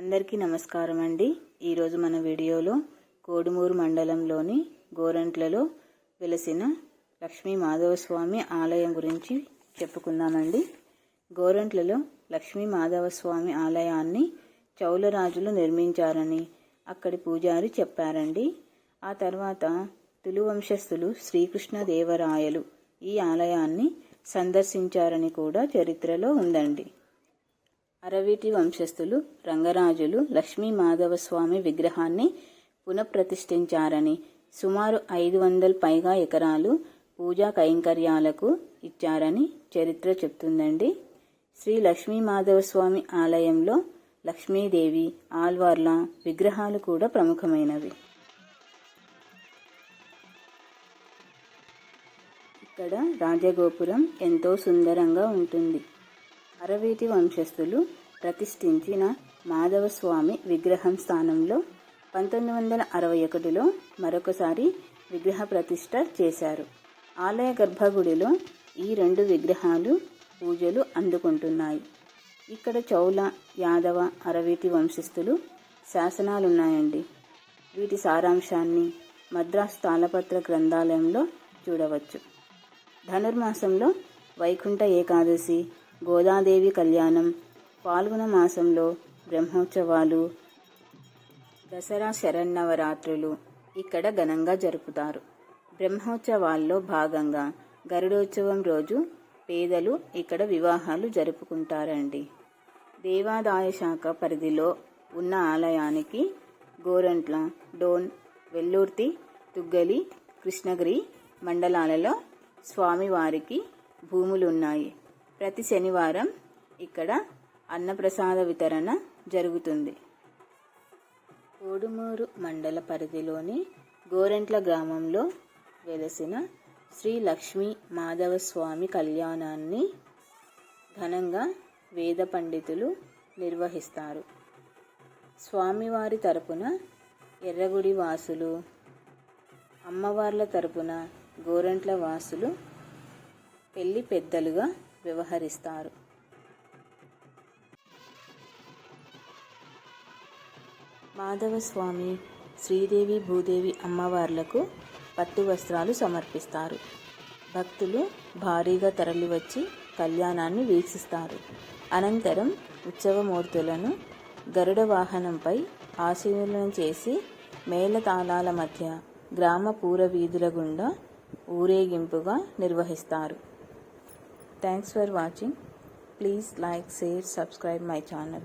అందరికీ నమస్కారం అండి ఈరోజు మన వీడియోలో కోడుమూరు మండలంలోని గోరంట్లలో వెలసిన లక్ష్మీ మాధవస్వామి ఆలయం గురించి చెప్పుకుందామండి. గోరంట్లలో లక్ష్మీ మాధవస్వామి ఆలయాన్ని చౌలరాజులు నిర్మించారని అక్కడి పూజారి చెప్పారండి. ఆ తర్వాత తులు వంశస్థులు శ్రీకృష్ణదేవరాయలు ఈ ఆలయాన్ని సందర్శించారని కూడా చరిత్రలో ఉందండి. అరవీటి వంశస్థులు రంగరాజులు లక్ష్మీ మాధవస్వామి విగ్రహాన్ని పునఃప్రతిష్ఠించారని సుమారు ఐదు వందల పైగా ఎకరాలు పూజా కైంకర్యాలకు ఇచ్చారని చరిత్ర చెప్తుందండి. శ్రీ లక్ష్మీ మాధవస్వామి ఆలయంలో లక్ష్మీదేవి ఆల్వార్ల విగ్రహాలు కూడా ప్రముఖమైనవి. ఇక్కడ రాజగోపురం ఎంతో సుందరంగా ఉంటుంది. అరవీటి వంశస్థులు ప్రతిష్ఠించిన మాధవస్వామి విగ్రహం స్థానంలో పంతొమ్మిది వందల అరవై ఒకటిలో మరొకసారి విగ్రహ ప్రతిష్ట చేశారు. ఆలయ గర్భగుడిలో ఈ రెండు విగ్రహాలు పూజలు అందుకుంటున్నాయి. ఇక్కడ చౌల యాదవ అరవేటి వంశస్థులు శాసనాలున్నాయండి. వీటి సారాంశాన్ని మద్రాస్ తాళపత్ర గ్రంథాలయంలో చూడవచ్చు. ధనుర్మాసంలో వైకుంఠ ఏకాదశి గోదాదేవి కళ్యాణం పాల్గొన మాసంలో బ్రహ్మోత్సవాలు దసరా శరన్నవరాత్రులు ఇక్కడ ఘనంగా జరుపుతారు. బ్రహ్మోత్సవాల్లో భాగంగా గరుడోత్సవం రోజు పేదలు ఇక్కడ వివాహాలు జరుపుకుంటారండి. దేవాదాయ శాఖ పరిధిలో ఉన్న ఆలయానికి గోరంట్ల డోన్ వెల్లూర్తి తుగ్గలి కృష్ణగిరి మండలాలలో స్వామివారికి భూములున్నాయి. ప్రతి శనివారం ఇక్కడ అన్నప్రసాద వితరణ జరుగుతుంది. కోడుమూరు మండల పరిధిలోని గోరెంట్ల గ్రామంలో వెలసిన శ్రీ లక్ష్మీ మాధవస్వామి కళ్యాణాన్ని ఘనంగా వేద పండితులు నిర్వహిస్తారు. స్వామివారి తరపున ఎర్రగుడి వాసులు అమ్మవార్ల తరపున గోరంట్ల వాసులు పెళ్ళి పెద్దలుగా వ్యవహరిస్తారు. మాధవస్వామి శ్రీదేవి భూదేవి అమ్మవార్లకు పట్టు వస్త్రాలు సమర్పిస్తారు. భక్తులు భారీగా తరలివచ్చి కళ్యాణాన్ని వీక్షిస్తారు. అనంతరం ఉత్సవమూర్తులను గరుడ వాహనంపై ఆశీర్వదనం చేసి మేళతాళాల మధ్య గ్రామ పూర వీధుల గుండా ఊరేగింపుగా నిర్వహిస్తారు. Thanks for watching. Please like, share, subscribe my channel.